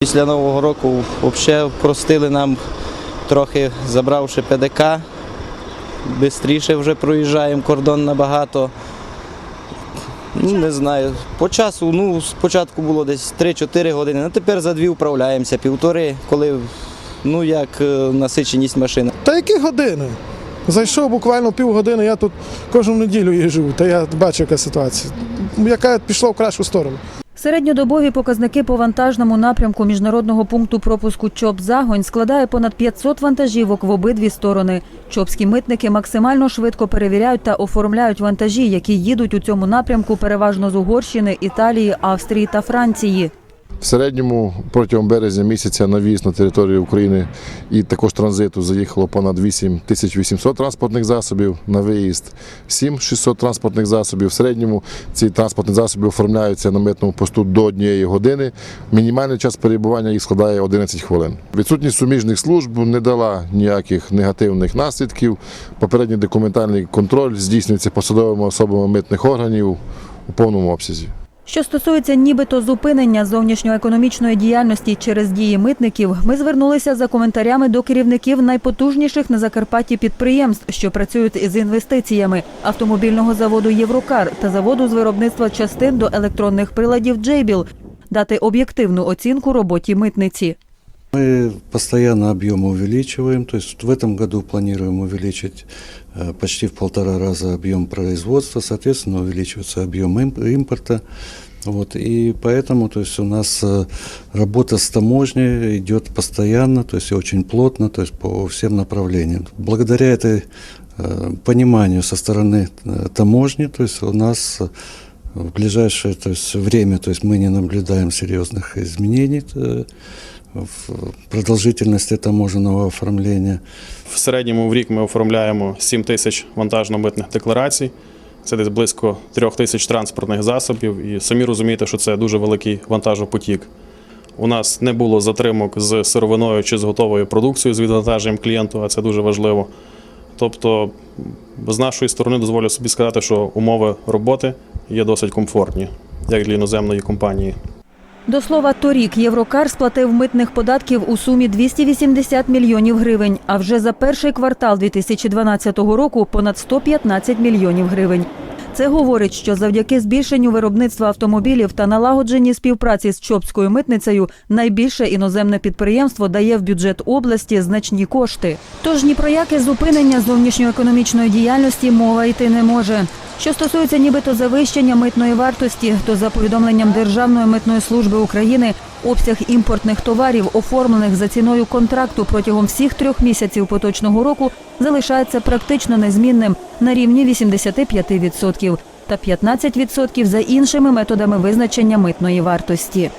Після Нового року взагалі простили нам трохи, забравши ПДК. Бистріше вже проїжджаємо кордон набагато. Ну, не знаю. По часу, ну, спочатку було десь 3-4 години, а тепер за дві вправляємося, півтори, коли ну як е, насиченість машини. Та які години? Зайшов буквально півгодини, я тут кожну неділю їжджу, та я бачу, яка ситуація. Яка пішла в кращу сторону. Середньодобові показники по вантажному напрямку міжнародного пункту пропуску ЧОП-Загонь складає понад 500 вантажівок в обидві сторони. Чопські митники максимально швидко перевіряють та оформляють вантажі, які їдуть у цьому напрямку переважно з Угорщини, Італії, Австрії та Франції. В середньому протягом березня місяця на в'їзд на територію України і також транзиту заїхало понад 8 тисяч 800 транспортних засобів, на виїзд 7 600 транспортних засобів. В середньому ці транспортні засоби оформляються на митному посту до однієї години. Мінімальний час перебування їх складає 11 хвилин. Відсутність суміжних служб не дала ніяких негативних наслідків. Попередній документальний контроль здійснюється посадовими особами митних органів у повному обсязі. Що стосується нібито зупинення зовнішньоекономічної діяльності через дії митників, ми звернулися за коментарями до керівників найпотужніших на Закарпатті підприємств, що працюють із інвестиціями автомобільного заводу Єврокар та заводу з виробництва частин до електронних приладів Джейбіл, дати об'єктивну оцінку роботі митниці. Мы постоянно объемы увеличиваем, то есть в этом году планируем увеличить э, почти в полтора раза объем производства, соответственно увеличивается объем им- импорта. Вот, и поэтому то есть у нас э, работа с таможней идет постоянно, то есть очень плотно, то есть по всем направлениям. Благодаря этой э, пониманию со стороны таможни, то есть у нас в ближайшее то есть, время то есть мы не наблюдаем серьезных изменений в продолжительности таможенного оформления. В середньому в рік ми оформляємо 7 тисяч вантажно-митних декларацій. Це десь близько 3 тисяч транспортних засобів. І самі розумієте, що це дуже великий вантажопотік. У нас не було затримок з сировиною чи з готовою продукцією з відвантаженням клієнту, а це дуже важливо. Тобто, з нашої сторони дозволю собі сказати, що умови роботи є досить комфортні, як для іноземної компанії. До слова, торік Єврокар сплатив митних податків у сумі 280 мільйонів гривень, а вже за перший квартал 2012 року понад 115 мільйонів гривень. Це говорить, що завдяки збільшенню виробництва автомобілів та налагодженні співпраці з Чопською митницею найбільше іноземне підприємство дає в бюджет області значні кошти. Тож ні про яке зупинення зовнішньоекономічної діяльності мова йти не може. Що стосується нібито завищення митної вартості, то за повідомленням Державної митної служби України обсяг імпортних товарів, оформлених за ціною контракту протягом всіх трьох місяців поточного року, залишається практично незмінним на рівні 85% та 15% за іншими методами визначення митної вартості.